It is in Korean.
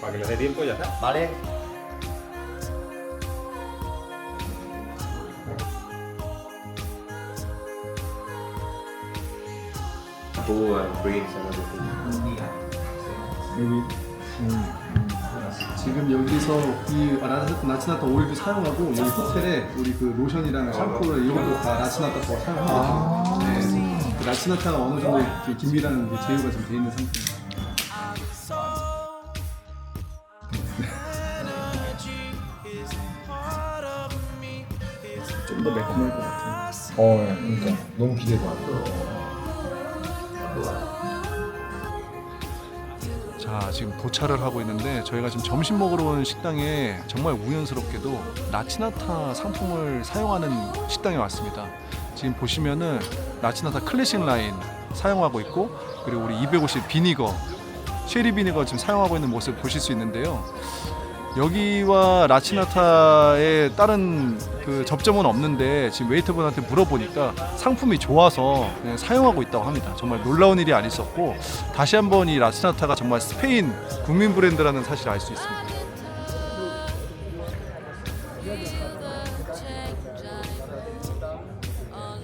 Para que le dé tiempo ya está. Vale. Food and drinks and everything. 여기 음. 지금 여기서 이 라- 라치나타 오일도 사용하고 여기 호텔에 우리 그 로션이랑 샴푸를 이것도 다 라치나타 거 사용하고 네. 그 라치나타가 어느 정도 그 긴밀한 그 제휴가 좀돼 있는 상태입니다. 좀 더 매콤할 것 같아요. 어, 그러니까 너무 기대가. 자 지금 도착을 하고 있는데 저희가 지금 점심 먹으러 온 식당에 정말 우연스럽게도 라치나타 상품을 사용하는 식당에 왔습니다. 지금 보시면은 라치나타 클래식 라인 사용하고 있고 그리고 우리 250 비니거 쉐리비니가 지금 사용하고 있는 모습 보실 수 있는데요. 여기와 라치나타의 다른 그 접점은 없는데 지금 웨이터분한테 물어보니까 상품이 좋아서 네, 사용하고 있다고 합니다. 정말 놀라운 일이 아니었고 다시 한번 이 라치나타가 정말 스페인 국민 브랜드라는 사실을 알 수 있습니다.